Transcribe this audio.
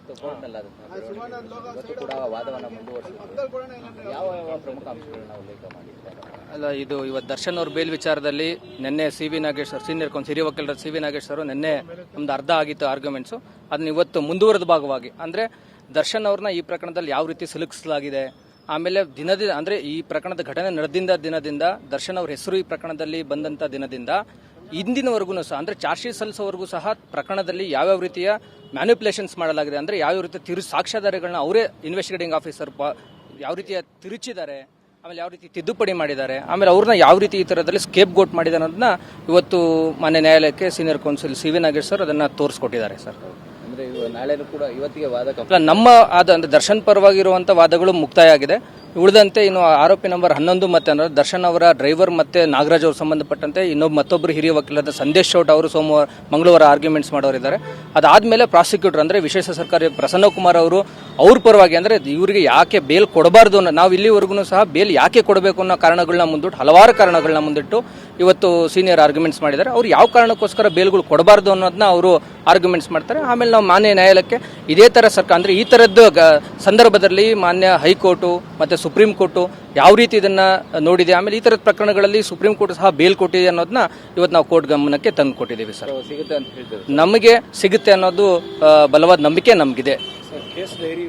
ಇವತ್ತು ಕೋರ್ಟ್ನಲ್ಲಿ ಆದಂತಹ ಬೆಳವಣಿಗೆ ಇವತ್ತು ಕೂಡ ವಾದವನ್ನು ಮುಂದುವರಿಸಿದ್ರು ಯಾವ ಯಾವ ಪ್ರಮುಖ ಅಂಶಗಳನ್ನ ಉಲ್ಲೇಖ ಮಾಡಿದ್ದಾರೆ ಅಲ್ಲ ಇದು ಇವತ್ತು ದರ್ಶನ್ ಅವ್ರ ಬೇಲ್ ವಿಚಾರದಲ್ಲಿ ನಿನ್ನೆ ಸಿ ವಿ ನಾಗೇಶ್ ಅವರು ಸೀನಿಯರ್ ಕೌನ್ಸ್ ಹಿರಿಯ ವಕೀಲರ ಸಿ ವಿ ನಾಗೇಶ್ ಅವರು ನಿನ್ನೆ ನಮ್ದು ಅರ್ಧ ಆಗಿತ್ತು ಆರ್ಗ್ಯುಮೆಂಟ್ಸು ಅದನ್ನ ಇವತ್ತು ಮುಂದುವರೆದ ಭಾಗವಾಗಿ. ಅಂದ್ರೆ ದರ್ಶನ್ ಅವ್ರನ್ನ ಈ ಪ್ರಕರಣದಲ್ಲಿ ಯಾವ ರೀತಿ ಸಿಲುಕಿಸಲಾಗಿದೆ? ಆಮೇಲೆ ದಿನದಿಂದ ಅಂದ್ರೆ ಈ ಪ್ರಕರಣದ ಘಟನೆ ನಡೆದಿಂದ ದಿನದಿಂದ ದರ್ಶನ್ ಅವ್ರ ಹೆಸರು ಈ ಪ್ರಕರಣದಲ್ಲಿ ಬಂದಂತ ದಿನದಿಂದ ಇಂದಿನವರೆಗೂ ಸಹ ಅಂದ್ರೆ ಚಾರ್ಜ್ ಶೀಟ್ ಸಲ್ಲಿಸೋವರೆಗೂ ಸಹ ಪ್ರಕರಣದಲ್ಲಿ ಯಾವ್ಯಾವ ರೀತಿಯ ಮ್ಯಾನಿಪುಲೇಷನ್ಸ್ ಮಾಡಲಾಗಿದೆ ಅಂದ್ರೆ ಯಾವ್ಯಾವ ರೀತಿಯ ತಿರು ಸಾಕ್ಷ್ಯಾಧಾರಗಳನ್ನ ಅವರೇ ಇನ್ವೆಸ್ಟಿಗೇಟಿಂಗ್ ಆಫೀಸರ್ ಯಾವ ರೀತಿಯ ತಿರುಚಿದ್ದಾರೆ ಆಮೇಲೆ ಯಾವ ರೀತಿ ತಿದ್ದುಪಡಿ ಮಾಡಿದ್ದಾರೆ ಆಮೇಲೆ ಅವ್ರನ್ನ ಯಾವ ರೀತಿ ಈ ಥರದಲ್ಲಿ ಸ್ಕೇಪ್ ಗೋಟ್ ಮಾಡಿದ್ದಾರೆ ಅನ್ನೋದನ್ನ ಇವತ್ತು ಮಾನ್ಯ ನ್ಯಾಯಾಲಯಕ್ಕೆ senior counsel C V Nagesh sir ಅದನ್ನ ತೋರಿಸ್ಕೊಟ್ಟಿದ್ದಾರೆ ಸರ್. ನಾಳೆನೂ ಕೂಡ ಇವತ್ತಿಗೆ ವಾದ ನಮ್ಮ ಆದ ಅಂದ್ರೆ ದರ್ಶನ್ ಪರವಾಗಿರುವಂತ ವಾದಗಳು ಮುಕ್ತಾಯ ಆಗಿದೆ. ಉಳಿದಂತೆ ಇನ್ನು ಆರೋಪಿ ನಂಬರ್ ಹನ್ನೊಂದು ಮತ್ತೆ ಅಂದ್ರೆ ದರ್ಶನ್ ಅವರ ಡ್ರೈವರ್ ಮತ್ತೆ ನಾಗರಾಜ್ ಅವರು ಸಂಬಂಧಪಟ್ಟಂತೆ ಇನ್ನೊಬ್ಬ ಮತ್ತೊಬ್ಬರು ಹಿರಿಯ ವಕೀಲರಾದ ಸಂದೇಶ್ ಚೌಟ್ ಅವರು ಸೋಮವಾರ ಮಂಗಳವಾರ ಆರ್ಗ್ಯುಮೆಂಟ್ಸ್ ಮಾಡೋರಿದ್ದಾರೆ. ಅದಾದಮೇಲೆ ಪ್ರಾಸಿಕ್ಯೂಟರ್ ಅಂದ್ರೆ ವಿಶೇಷ ಸರ್ಕಾರಿ ಪ್ರಸನ್ನ ಕುಮಾರ್ ಅವರು, ಅವ್ರ ಪರವಾಗಿ ಅಂದ್ರೆ ಇವರಿಗೆ ಯಾಕೆ ಬೇಲ್ ಕೊಡಬಾರ್ದು ನಾವು ಇಲ್ಲಿವರೆಗೂ ಸಹ ಬೇಲ್ ಯಾಕೆ ಕೊಡಬೇಕು ಅನ್ನೋ ಕಾರಣಗಳನ್ನ ಮುಂದಿಟ್ಟು ಹಲವಾರು ಕಾರಣಗಳನ್ನ ಮುಂದಿಟ್ಟು ಇವತ್ತು ಸೀನಿಯರ್ ಆರ್ಗ್ಯುಮೆಂಟ್ಸ್ ಮಾಡಿದ್ದಾರೆ. ಅವ್ರು ಯಾವ ಕಾರಣಕ್ಕೋಸ್ಕರ ಬೇಲ್ಗಳು ಕೊಡಬಾರ್ದು ಅನ್ನೋದನ್ನ ಅವರು ಆರ್ಗ್ಯುಮೆಂಟ್ಸ್ ಮಾಡ್ತಾರೆ. ಆಮೇಲೆ ನಾವು ಮಾನ್ಯ ನ್ಯಾಯಾಲಯಕ್ಕೆ ಇದೇ ತರ ಸರ್ಕಾರ ಅಂದ್ರೆ ಈ ತರದ್ದು ಗ- ಸಂದರ್ಭದಲ್ಲಿ ಮಾನ್ಯ ಹೈಕೋರ್ಟು ಮತ್ತೆ ಸುಪ್ರೀಂ ಕೋರ್ಟು ಯಾವ ರೀತಿ ಇದನ್ನ ನೋಡಿದೆ ಆಮೇಲೆ ಈ ತರದ ಪ್ರಕರಣಗಳಲ್ಲಿ ಸುಪ್ರೀಂ ಕೋರ್ಟ್ ಸಹ ಬೇಲ್ ಕೊಟ್ಟಿದೆ ಅನ್ನೋದನ್ನ ಇವತ್ತು ನಾವು ಕೋರ್ಟ್ ಗಮನಕ್ಕೆ ತಂದು ಕೊಟ್ಟಿದ್ದೀವಿ ಸರ್. ಸಿಗುತ್ತೆ ಅಂತ ನಮಗೆ ಸಿಗುತ್ತೆ ಅನ್ನೋದು ಬಲವಾದ ನಂಬಿಕೆ ನಮಗಿದೆ. Case dairy